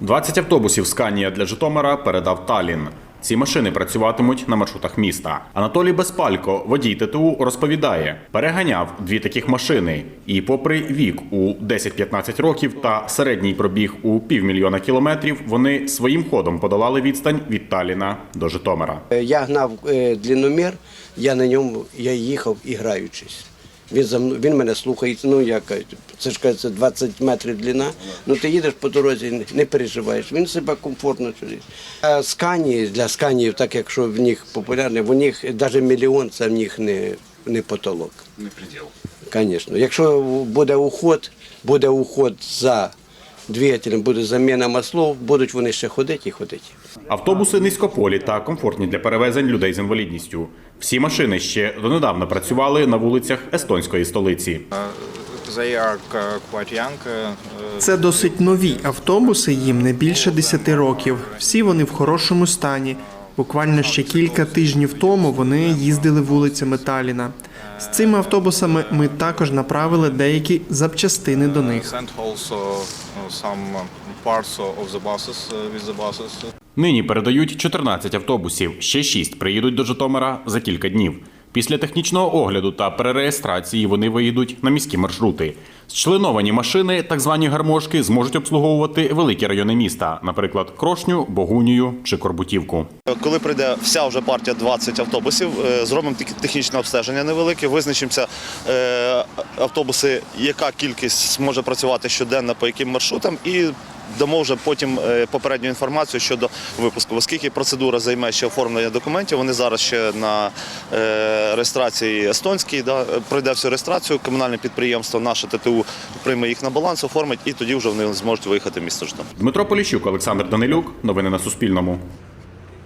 20 автобусів Сканія для Житомира передав Талін. Ці машини працюватимуть на маршрутах міста. Анатолій Безпалько, водій ТТУ, розповідає, переганяв дві таких машини. І, попри вік у 10-15 років та середній пробіг у півмільйона кілометрів, вони своїм ходом подолали відстань від Таліна до Житомира. Е, Я гнав е, длинномір, я на ньому я їхав і граючись. Він за мною, він мене слухає, ну як це ж кажеться 20 метрів длина. Ну ти їдеш по дорозі, не- переживаєш. Він себе комфортно чує. А скані для сканів, так якщо в них популярне, в них навіть мільйон це в них не, не потолок. Не приділ. Звісно. Якщо буде уход, буде уход за двигателем, буде заміна маслов, будуть вони ще ходити і ходити. Автобуси низькополі та комфортні для перевезень людей з інвалідністю. Всі машини ще донедавна працювали на вулицях естонської столиці. Uh, young. uh, Це досить нові автобуси, їм не більше 10 років. Всі вони в хорошому стані. Буквально ще кілька тижнів тому вони їздили вулицями Таліна. З цими автобусами ми також направили деякі запчастини до них. Uh, uh, uh. Нині передають 14 автобусів, ще 6 приїдуть до Житомира за кілька днів. Після технічного огляду та перереєстрації вони виїдуть на міські маршрути. Зчленовані машини, так звані гармошки, зможуть обслуговувати великі райони міста, наприклад, Крошню, Богунію чи Корбутівку. Коли прийде вся вже партія 20 автобусів, е, зробимо технічне обстеження невелике, визначимося е, автобуси, яка кількість зможе працювати щоденно по яким маршрутам, і дамо вже потім е, попередню інформацію щодо випуску. Оскільки процедура займе ще оформлення документів, вони зараз ще на е, реєстрації естонській, да, пройде всю реєстрацію, комунальне підприємство, наше ТТУ прийме їх на баланс, оформить, і тоді вже вони зможуть виїхати в місто Житомир. Дмитро Поліщук, Олександр Данилюк. Новини на Суспільному.